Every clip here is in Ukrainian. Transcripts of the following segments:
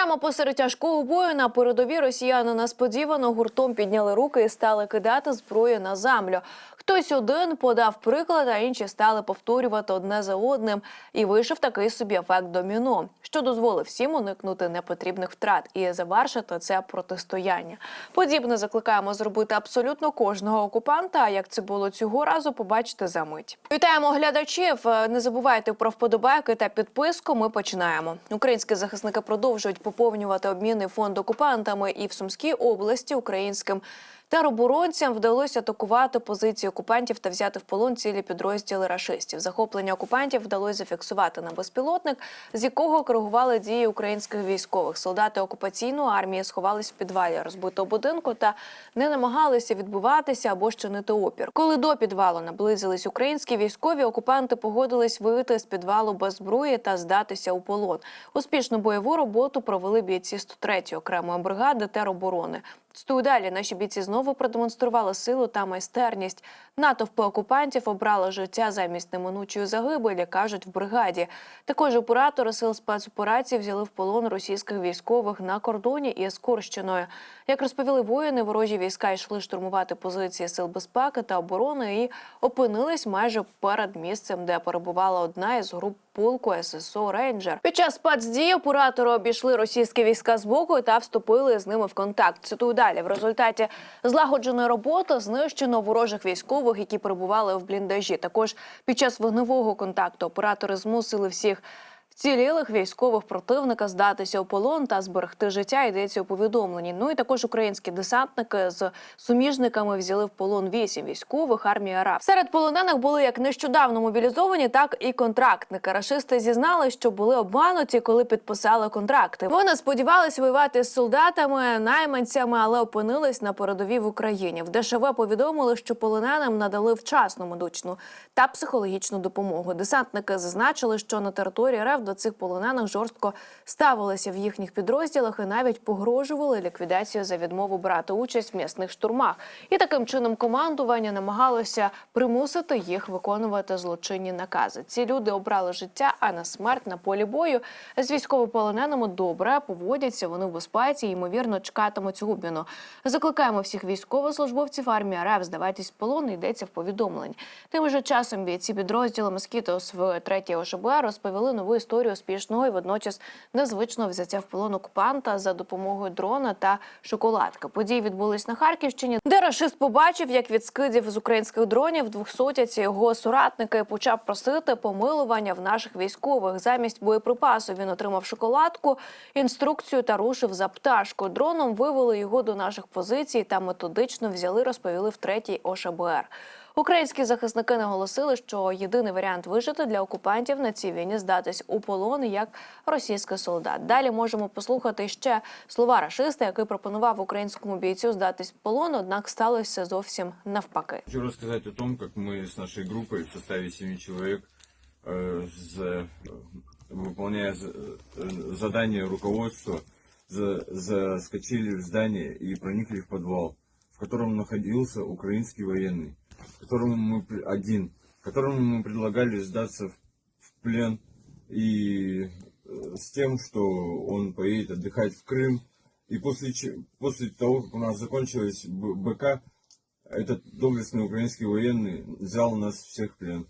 Прямо посеред тяжкого бою на передові росіяни несподівано гуртом підняли руки і стали кидати зброю на землю. Хтось один подав приклад, а інші стали повторювати одне за одним. І вийшов такий собі ефект доміно, що дозволив всім уникнути непотрібних втрат і завершити це протистояння. Подібне закликаємо зробити абсолютно кожного окупанта. А як це було цього разу, побачите за мить. Вітаємо глядачів. Е, Не забувайте про вподобайки та підписку. Ми починаємо. Українські захисники продовжують поповнювати обміни фонд окупантами і в Сумській області українським. Тероборонцям вдалося атакувати позиції окупантів та взяти в полон цілі підрозділи рашистів. Захоплення окупантів вдалося зафіксувати на безпілотник, з якого коригували дії українських військових. Солдати окупаційної армії сховались в підвалі розбитого будинку та не намагалися відбуватися або щинити опір. Коли до підвалу наблизились українські військові, окупанти погодились вийти з підвалу без зброї та здатися у полон. Успішну бойову роботу провели бійці 103-ї окремої бригади тероборони. Стою далі наші бійці знову продемонстрували силу та майстерність. Натовпи окупантів обрали життя замість неминучої загибелі, кажуть в бригаді. Також оператори сил спецоперації взяли в полон російських військових на кордоні із Курщиною. Як розповіли воїни, ворожі війська йшли штурмувати позиції сил безпеки та оборони і опинились майже перед місцем, де перебувала одна із груп полку ССО Рейнджер. Під час спецдії оператори обійшли російські війська з боку та вступили з ними в контакт. Цитую далі. В результаті злагодженої роботи знищено ворожих військових, які перебували в бліндажі. Також під час вогневого контакту оператори змусили всіх. Вцілілих військових противника здатися у полон та зберегти життя йдеться у повідомленні. Ну і також українські десантники з суміжниками взяли в полон вісім військових армії РАФ. Серед полонених були як нещодавно мобілізовані, так і контрактники. Рашисти зізнали, що були обмануті, коли підписали контракти. Вони сподівалися воювати з солдатами, найманцями, але опинились на передовій в Україні. В ДШВ повідомили, що полоненим надали вчасну медичну та психологічну допомогу. Десантники зазначили, що на території РФ до цих полонених жорстко ставилися в їхніх підрозділах і навіть погрожували ліквідацією за відмову брати участь в м'ясних штурмах. І таким чином командування намагалося примусити їх виконувати злочинні накази. Ці люди обрали життя, а не смерть на полі бою. З військовополоненими добре поводяться. Вони в безпеці і ймовірно чекатимуть обміну. Закликаємо всіх військовослужбовців армії РФ здаватись полон. Йдеться в повідомленні. Тим же часом бійці підрозділу Москітос в 3 ОШБ розповіли нову історію успішного і водночас незвичного взяття в полон окупанта за допомогою дрона та шоколадки. Події відбулись на Харківщині, де рашист побачив, як від скидів з українських дронів двохсотяться його соратники почав просити помилування в наших військових. Замість боєприпасу він отримав шоколадку, інструкцію та рушив за пташкою. Дроном вивели його до наших позицій та методично взяли, розповіли в третій ОШБР. Українські захисники наголосили, що єдиний варіант вижити для окупантів на цій війні здатись у полон як російський солдат. Далі можемо послухати ще слова рашиста, який пропонував українському бійцю здатись в полон, однак сталося зовсім навпаки. Хочу рассказать о том, как мы с нашей группой в составе семи человек, э, за- выполняя за- э, задание руководства, за- заскочили в здание и проникли в подвал, в Котором находился украинский военный, которому мы один, которому мы предлагали сдаться в, плен и э, с тем, что он поедет отдыхать в Крым. И после, после того, как у нас закончилась БК, этот доблестный украинский военный взял нас всех в плен.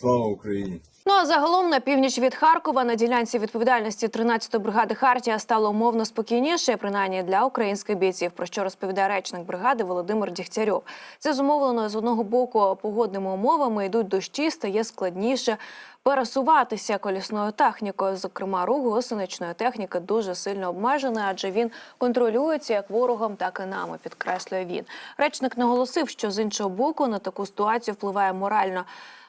Слава Украине! Ну а загалом на північ від Харкова на ділянці відповідальності 13-ї бригади Хартія стало умовно спокійніше, принаймні для українських бійців, про що розповідає речник бригади Володимир Дігтярьов. Це зумовлено з одного боку погодними умовами, йдуть дощі, стає складніше пересуватися колісною технікою. Зокрема, рух гусеничної техніки дуже сильно обмежений, адже він контролюється як ворогом, так і нами. Підкреслює він. Речник наголосив, що з іншого боку на таку ситуацію впливає морально.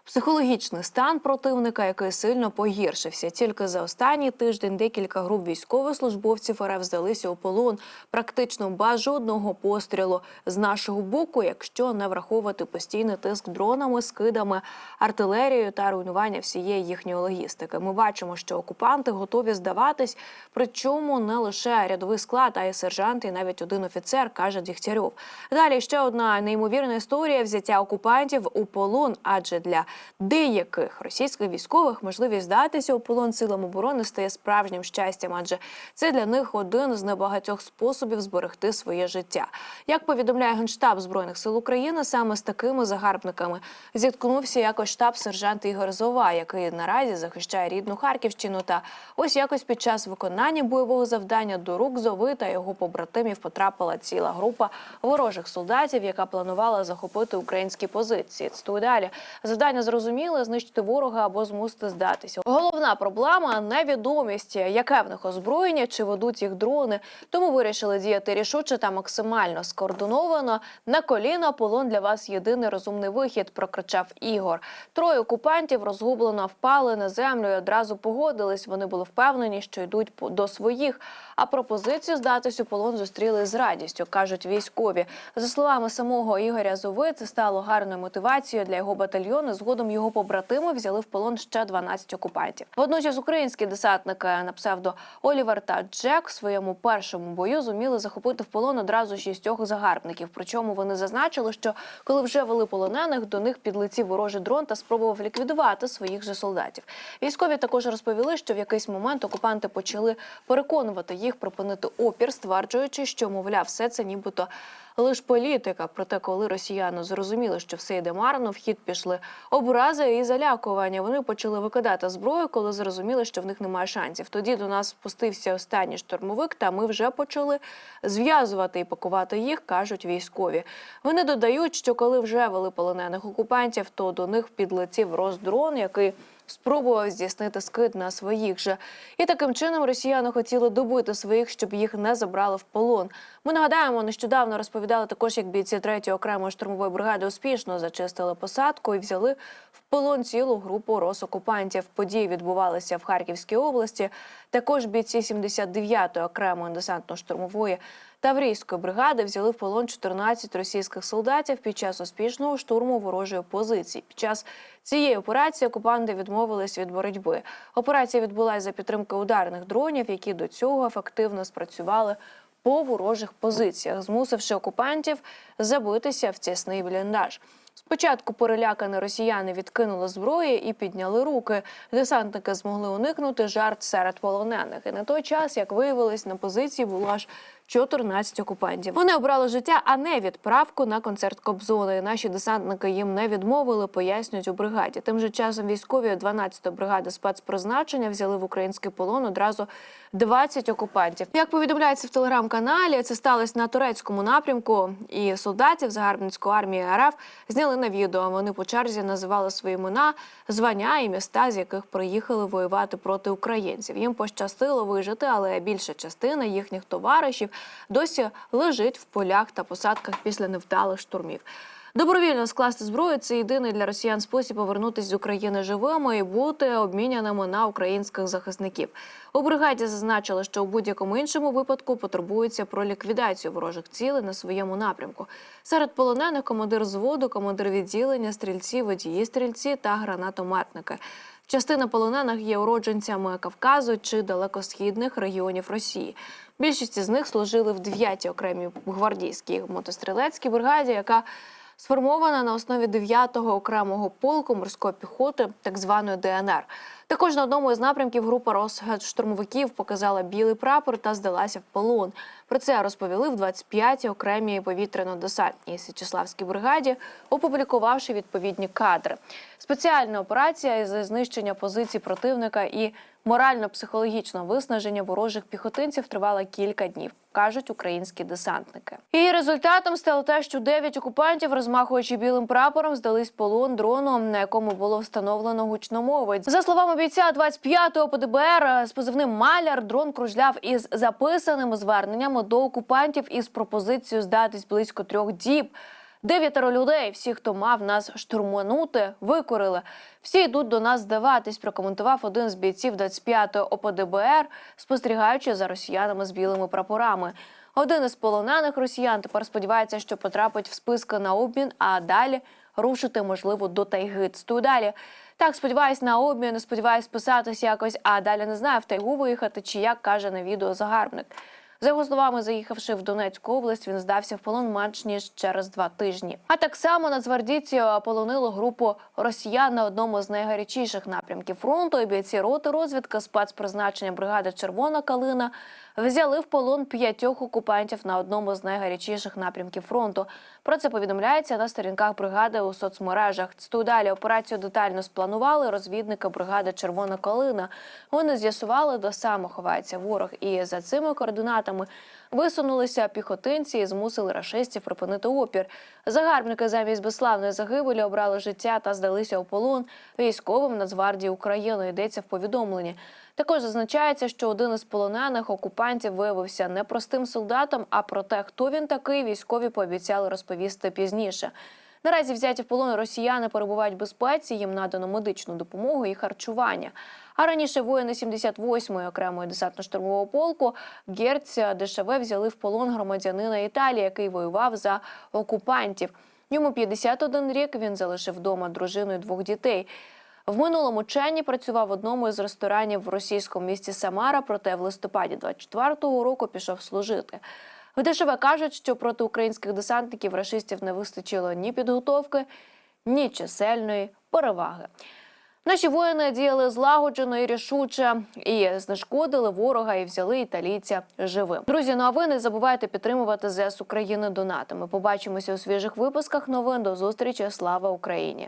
Психологічний стан противника, який сильно погіршився. Тільки за останній тиждень декілька груп військовослужбовців РФ здалися у полон практично без жодного пострілу з нашого боку, якщо не враховувати постійний тиск дронами, скидами, артилерією та руйнування всієї їхньої логістики. Ми бачимо, що окупанти готові здаватись, причому не лише рядовий склад, а й сержант, і навіть один офіцер, каже Дігтярьов. Далі ще одна неймовірна історія взяття окупантів у полон, адже для деяких російських військових можливість здатися у полон силам оборони стає справжнім щастям, адже це для них один з небагатьох способів зберегти своє життя. Як повідомляє генштаб збройних сил України, саме з такими загарбниками зіткнувся якось штаб-сержант Ігор Зова, який наразі захищає рідну Харківщину. Та ось якось під час виконання бойового завдання до рук Зови та його побратимів потрапила ціла група ворожих солдатів, яка планувала захопити українські позиції. Цитую далі. Завдання зрозуміле знищити ворога або змусити здатися. Головна проблема невідомість, яке в них озброєння, чи ведуть їх дрони. Тому вирішили діяти рішуче та максимально скоординовано. На коліна полон для вас єдиний розумний вихід. Прокричав Ігор. Троє окупантів розгублено впали на землю і одразу погодились. Вони були впевнені, що йдуть до своїх. А пропозицію здатись у полон зустріли з радістю, кажуть військові. За словами самого Ігоря Зови, це стало гарною мотивацією для його батальйону. Згодом його побратими взяли в полон ще 12 окупантів. Водночас українські десантники на псевдо Олівер та Джек в своєму першому бою зуміли захопити в полон одразу шістьох загарбників. Причому вони зазначили, що коли вже вели полонених, до них підлетів ворожий дрон та спробував ліквідувати своїх же солдатів. Військові також розповіли, що в якийсь момент окупанти почали переконувати їх припинити опір, стверджуючи, що мовляв, все це нібито лише політика. Проте, коли росіяни зрозуміли, що все йде марно, в хід пішли образи і залякування. Вони почали викидати зброю, коли зрозуміли, що в них немає шансів. Тоді до нас спустився останній штурмовик, та ми вже почали зв'язувати і пакувати їх, кажуть військові. Вони додають, що коли вже вели полонених окупантів, то до них підлетів роздрон, який спробував здійснити скид на своїх же. І таким чином росіяни хотіли добити своїх, щоб їх не забрали в полон. Ми нагадаємо, нещодавно розповідали також, як бійці 3-ї окремої штурмової бригади успішно зачистили посадку і взяли в полон цілу групу росокупантів. Події відбувалися в Харківській області. Також бійці 79-ї окремої десантно-штурмової Таврійської бригади взяли в полон 14 російських солдатів під час успішного штурму ворожої позиції. Під час цієї операції окупанти відмовились від боротьби. Операція відбулася за підтримки ударних дронів, які до цього ефективно спрацювали по ворожих позиціях, змусивши окупантів забитися в тісний бліндаж. Спочатку перелякані росіяни відкинули зброю і підняли руки. Десантники змогли уникнути жарт серед полонених. І на той час, як виявилось, на позиції було аж 14 окупантів. Вони обрали життя, а не відправку на концерт Кобзона. І наші десантники їм не відмовили, пояснюють у бригаді. Тим же часом військові 12-ї бригади спецпризначення взяли в український полон одразу 20 окупантів. Як повідомляється в телеграм-каналі, це сталося на турецькому напрямку, і солдатів загарбницької армії РФ зняли на відео. Вони по черзі називали свої імена, звання і міста, з яких приїхали воювати проти українців. Їм пощастило вижити, але більша частина їхніх товаришів досі лежить в полях та посадках після невдалих штурмів. Добровільно скласти зброю це єдиний для росіян спосіб повернутися з України живими і бути обміняними на українських захисників. У бригаді зазначили, що у будь-якому іншому випадку потребується про ліквідацію ворожих цілей на своєму напрямку. Серед полонених командир зводу, командир відділення, стрільці, водії стрільці та гранатометники. Частина полонених є уродженцями Кавказу чи далекосхідних регіонів Росії. Більшість з них служили в 9-й окремій гвардійській мотострілецькій бригаді, яка сформована на основі 9-го окремого полку морської піхоти, так званої ДНР. Також на одному із напрямків група штурмовиків показала білий прапор та здалася в полон. Про це розповіли в 25-й окремій повітряно-десантній Січеславській бригаді, опублікувавши відповідні кадри. Спеціальна операція із знищення позицій противника і морально-психологічного виснаження ворожих піхотинців тривала кілька днів, кажуть українські десантники. І результатом стало те, що 9 окупантів, розмахуючи білим прапором, здались полон дрону, на якому було встановлено гучномовець. За словами бійця 25-го ПДБР з позивним Маляр, дрон кружляв із записаними зверненнями до окупантів із пропозицією здатись близько трьох діб. Дев'ятеро людей, всі, хто мав нас штурманути, викорили. Всі йдуть до нас здаватись, прокоментував один з бійців 25-го ОПДБР, спостерігаючи за росіянами з білими прапорами. Один із полонених росіян тепер сподівається, що потрапить в списки на обмін, а далі рушити можливо до тайги. Цитую далі. Так, сподіваюсь на обмін, сподіваюсь писатись якось, а далі не знаю в тайгу виїхати чи як каже на відео загарбник. За його словами, заїхавши в Донецьку область, він здався в полон менш ніж через два тижні. А так само нацгвардійці полонили групу росіян на одному з найгарячіших напрямків фронту. І бійці роти розвідки спецпризначення бригади Червона калина взяли в полон п'ятьох окупантів на одному з найгарячіших напрямків фронту. Про це повідомляється на сторінках бригади у соцмережах. Цитую далі операцію детально спланували розвідники бригади Червона калина. Вони з'ясували, де саме ховається ворог, і за цими координатами висунулися піхотинці і змусили рашистів припинити опір. Загарбники замість безславної загибелі обрали життя та здалися у полон військовим Нацгвардії України. Йдеться в повідомленні. Також зазначається, що один із полонених окупантів виявився не простим солдатом, а про те, хто він такий, військові пообіцяли розповісти пізніше. Наразі взяті в полон росіяни перебувають в безпеці, їм надано медичну допомогу і харчування. А раніше воїни 78-ї окремої десантно-штурмового полку Герця ДШВ взяли в полон громадянина Італії, який воював за окупантів. Йому 51 рік. Він залишив вдома дружину і двох дітей. В минулому Ченні працював в одному із ресторанів в російському місті Самара, проте в листопаді 24-го року пішов служити. В ДШВ кажуть, що проти українських десантників рашистів не вистачило ні підготовки, ні чисельної переваги. Наші воїни діяли злагоджено і рішуче і знешкодили ворога і взяли італійця живим. Друзі, ну а ви не забувайте підтримувати ЗС України донатами. Побачимося у свіжих випусках новин. До зустрічі. Слава Україні!